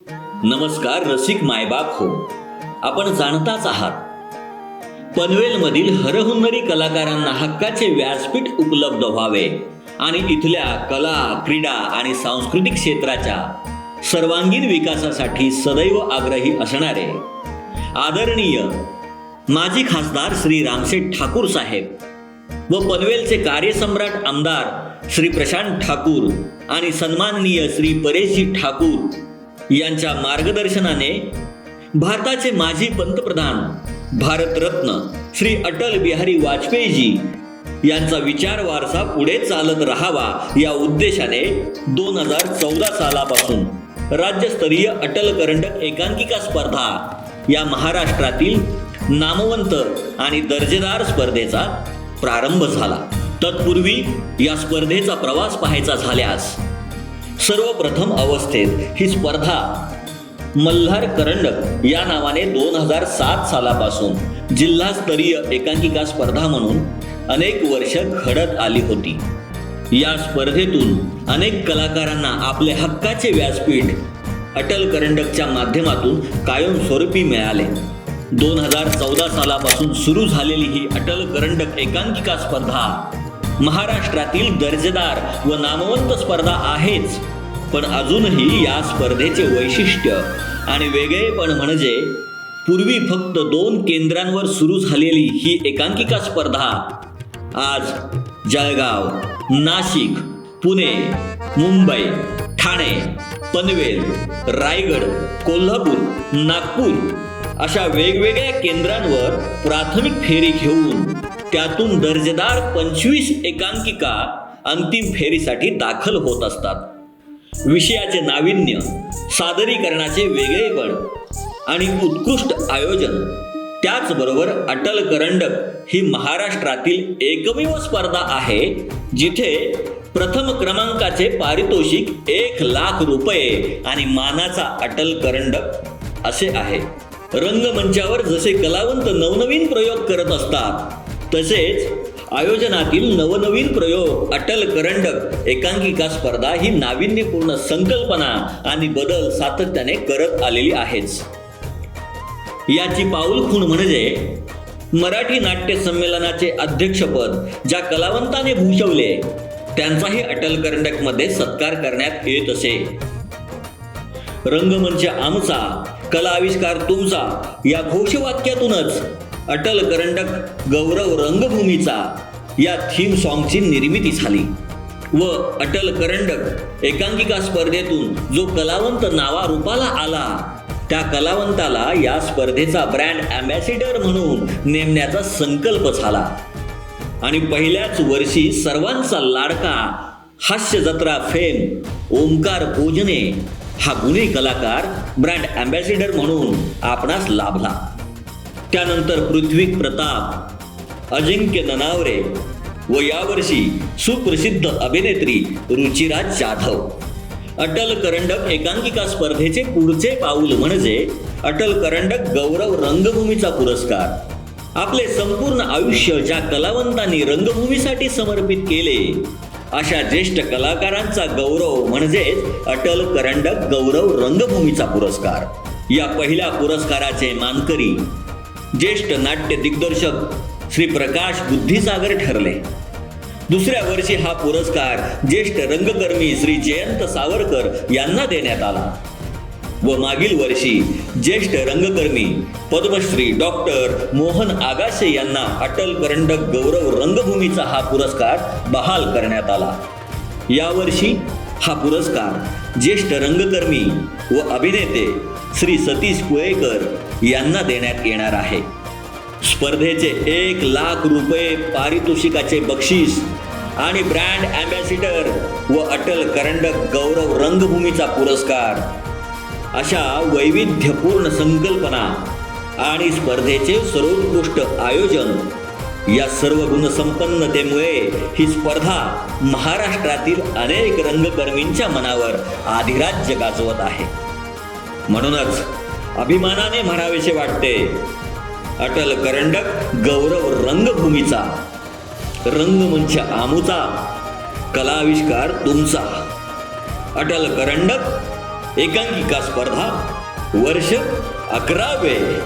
नमस्कार रसिक मायबाप हो. आपण जाणताच आहात. पनवेलमधील हरहुन्नरी कलाकारांना हक्काचे व्यासपीठ उपलब्ध व्हावे आणि इथल्या कला क्रीडा आणि सांस्कृतिक क्षेत्राच्या सर्वांगीण विकासासाठी सदैव आग्रही असणारे आदरणीय माजी खासदार श्री रामशेठ ठाकूर साहेब व पनवेलचे कार्यसम्राट आमदार श्री प्रशांत ठाकूर आणि सन्माननीय श्री परेशजी ठाकूर यांच्या मार्गदर्शनाने भारताचे माजी पंतप्रधान भारतरत्न श्री अटल बिहारी वाजपेयीजी यांचा विचार वारसा पुढे चालत राहावा या उद्देशाने दोन हजार चौदा सालापासून राज्यस्तरीय अटल करंडक एकांकिका स्पर्धा या महाराष्ट्रातील नामवंत आणि दर्जेदार स्पर्धेचा प्रारंभ झाला. तत्पूर्वी या स्पर्धेचा प्रवास पाहायचा झाल्यास सर्वप्रथम अवस्थेत ही स्पर्धा मल्हार करंडक या नावाने दोन हजार सात सालापासून जिल्हास्तरीय एकांकिका स्पर्धा म्हणून अनेक वर्ष घडत आली होती. या स्पर्धेतून अनेक कलाकारांना आपले हक्काचे व्यासपीठ अटल करंडकच्या माध्यमातून कायमस्वरूपी मिळाले. दोन हजार चौदा सालापासून सुरू झालेली ही अटल करंडक एकांकिका स्पर्धा महाराष्ट्रातील दर्जेदार व नामवंत स्पर्धा आहेच. पण अजूनही या स्पर्धेचे वैशिष्ट्य आणि वेगळेपण म्हणजे पूर्वी फक्त दोन केंद्रांवर सुरू झालेली ही एकांकिका स्पर्धा आज जळगाव नाशिक पुणे मुंबई ठाणे पनवेल रायगड कोल्हापूर नागपूर अशा वेगवेगळ्या केंद्रांवर प्राथमिक फेरी घेऊन त्यातून दर्जेदार पंचवीस एकांकिका अंतिम फेरीसाठी दाखल होत असतात. विषयाचे नाविन्य सादरीकरणाचे वेगळेपण आणि उत्कृष्ट आयोजन. त्याचबरोबर अटल करंडक ही महाराष्ट्रातील एकमेव स्पर्धा आहे जिथे प्रथम क्रमांकाचे पारितोषिक एक लाख रुपये आणि मानाचा अटल करंडक असे आहे. रंगमंचावर जसे कलावंत नवनवीन प्रयोग करत असतात तसेच आयोजनातील नवनवीन प्रयोग अटल करंडक एकांकिका स्पर्धा ही नाविन्यपूर्ण संकल्पना आणि बदल सातत्याने करत आलेली आहेच. याची पाऊल खूण म्हणजे मराठी नाट्य संमेलनाचे अध्यक्षपद ज्या कलावंताने भूषवले त्यांचाही अटल करंडकमध्ये सत्कार करण्यात येत असे. रंगमंच आमचा कला आविष्कार तुमचा या घोषवाक्यातूनच अटल करंडक गौरव रंगभूमीचा या थीम सॉन्गची निर्मिती झाली. व अटल करंडक एकांकिका स्पर्धेतून जो कलावंत नावारूपाला आला त्या कलावंताला या स्पर्धेचा ब्रँड अँबॅसिडर म्हणून नेमण्याचा संकल्प झाला. आणि पहिल्याच वर्षी सर्वांचा लाडका हास्य जत्रा फेम ओंकार पूजने हा गुन्हे कलाकार ब्रँड अँबॅसिडर म्हणून आपणास लाभला. त्यानंतर पृथ्वी प्रताप अजिंक्य ननावरे व यावर्षी सुप्रसिद्ध अभिनेत्री रुचिराज जाधव. अटल करंडक एकांकिका स्पर्धेचे पुढचे पाऊल म्हणजे अटल करंडक गौरव रंगभूमीचा पुरस्कार. आपले संपूर्ण आयुष्य ज्या कलावंतांनी रंगभूमीसाठी समर्पित केले अशा ज्येष्ठ कलाकारांचा गौरव म्हणजेच अटल करंडक गौरव रंगभूमीचा पुरस्कार. या पहिल्या पुरस्काराचे मानकरी ज्येष्ठ नाट्य दिग्दर्शक श्री प्रकाश बुद्धिसागर ठरले. दुसऱ्या वर्षी हा पुरस्कार ज्येष्ठ रंगकर्मी श्री जयंत सावरकर यांना देण्यात आला. व मागील वर्षी ज्येष्ठ रंगकर्मी पद्मश्री डॉक्टर मोहन आगाशे यांना अटल करंडक गौरव रंगभूमीचा हा पुरस्कार बहाल करण्यात आला. यावर्षी हा पुरस्कार ज्येष्ठ रंगकर्मी व अभिनेते श्री सतीश कुळेकर यांना देण्यात येणार आहे. स्पर्धेचे एक लाख रुपये पारितोषिकाचे बक्षीस आणि ब्रँड अँबॅसिडर व अटल करंडक गौरव रंगभूमीचा पुरस्कार. अशा वैविध्यपूर्ण संकल्पना आणि स्पर्धेचे सर्वोत्कृष्ट आयोजन या सर्व गुणसंपन्नतेमुळे ही स्पर्धा महाराष्ट्रातील अनेक रंगकर्मींच्या मनावर आधिराज्य गाजवत आहे. म्हणूनच अभिमानाने म्हणावेसे वाटते. अटल करंडक गौरव रंगभूमीचा रंगमंच आमुचा कलाविष्कार तुमचा. अटल करंडक एकांकिका स्पर्धा वर्ष अकरावे.